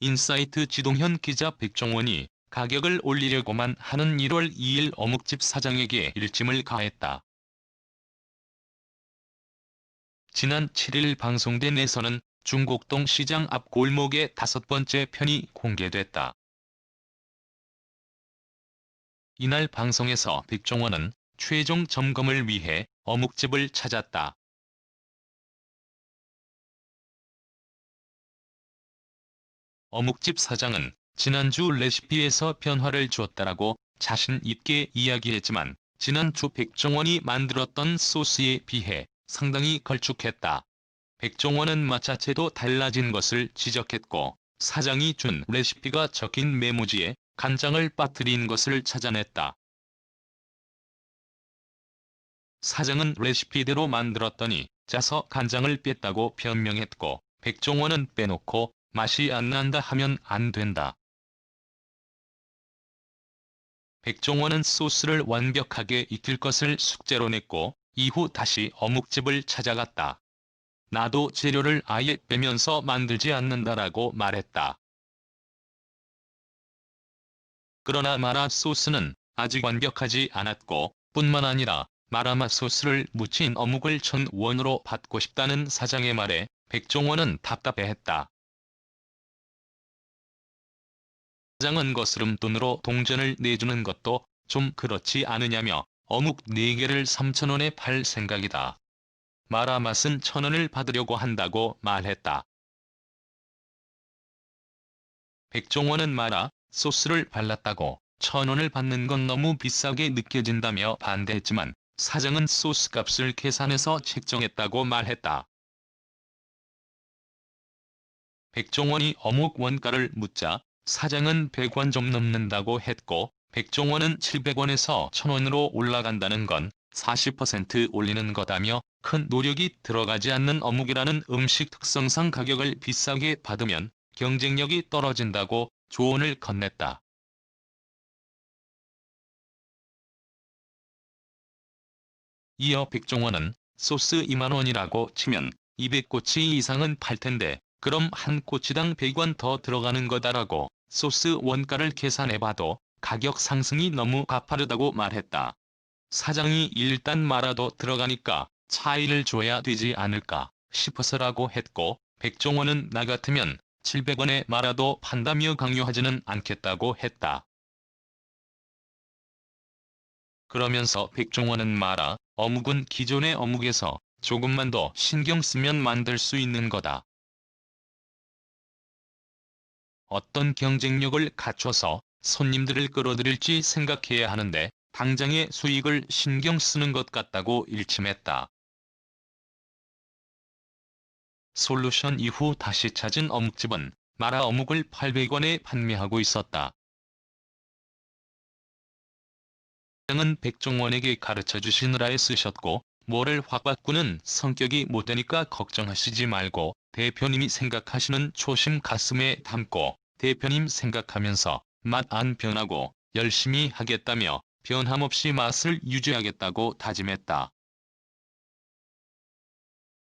인사이트 지동현 기자 백종원이 가격을 올리려고만 하는 1월 2일 어묵집 사장에게 일침을 가했다. 지난 7일 방송된 에서는 중곡동 시장 앞 골목의 다섯 번째 편이 공개됐다. 이날 방송에서 백종원은 최종 점검을 위해 어묵집을 찾았다. 어묵집 사장은 지난주 레시피에서 변화를 주었다라고 자신 있게 이야기했지만 지난주 백종원이 만들었던 소스에 비해 상당히 걸쭉했다. 백종원은 마차체도 달라진 것을 지적했고 사장이 준 레시피가 적힌 메모지에 간장을 빠뜨린 것을 찾아냈다. 사장은 레시피대로 만들었더니 짜서 간장을 뺐다고 변명했고 백종원은 빼놓고 맛이 안 난다 하면 안 된다. 백종원은 소스를 완벽하게 익힐 것을 숙제로 냈고 이후 다시 어묵집을 찾아갔다. 나도 재료를 아예 빼면서 만들지 않는다라고 말했다. 그러나 마라 소스는 아직 완벽하지 않았고 뿐만 아니라 마라맛 소스를 묻힌 어묵을 천 원으로 받고 싶다는 사장의 말에 백종원은 답답해했다. 장은 거스름 돈으로 동전을 내주는 것도 좀 그렇지 않으냐며 어묵 4개를 3천원에 팔 생각이다. 마라 맛은 천원을 받으려고 한다고 말했다. 백종원은 마라 소스를 발랐다고 천원을 받는 건 너무 비싸게 느껴진다며 반대했지만 사장은 소스 값을 계산해서 책정했다고 말했다. 백종원이 어묵 원가를 묻자 사장은 100원 좀 넘는다고 했고 백종원은 700원에서 1000원으로 올라간다는 건 40% 올리는 거다며 큰 노력이 들어가지 않는 어묵이라는 음식 특성상 가격을 비싸게 받으면 경쟁력이 떨어진다고 조언을 건넸다. 이어 백종원은 소스 2만원이라고 치면 200꼬치 이상은 팔 텐데 그럼 한 꼬치당 100원 더 들어가는 거다라고 소스 원가를 계산해봐도 가격 상승이 너무 가파르다고 말했다. 사장이 일단 말아도 들어가니까 차이를 줘야 되지 않을까 싶어서라고 했고 백종원은 나 같으면 700원에 말아도 판다며 강요하지는 않겠다고 했다. 그러면서 백종원은 말아 어묵은 기존의 어묵에서 조금만 더 신경 쓰면 만들 수 있는 거다. 어떤 경쟁력을 갖춰서 손님들을 끌어들일지 생각해야 하는데 당장의 수익을 신경 쓰는 것 같다고 일침했다. 솔루션 이후 다시 찾은 어묵집은 마라 어묵을 800원에 판매하고 있었다. 은 백종원에게 가르쳐 주시느라 애쓰셨고 뭐를 확 바꾸는 성격이 못 되니까 걱정하시지 말고 대표님이 생각하시는 초심 가슴에 담고 대표님 생각하면서 맛 안 변하고 열심히 하겠다며 변함없이 맛을 유지하겠다고 다짐했다.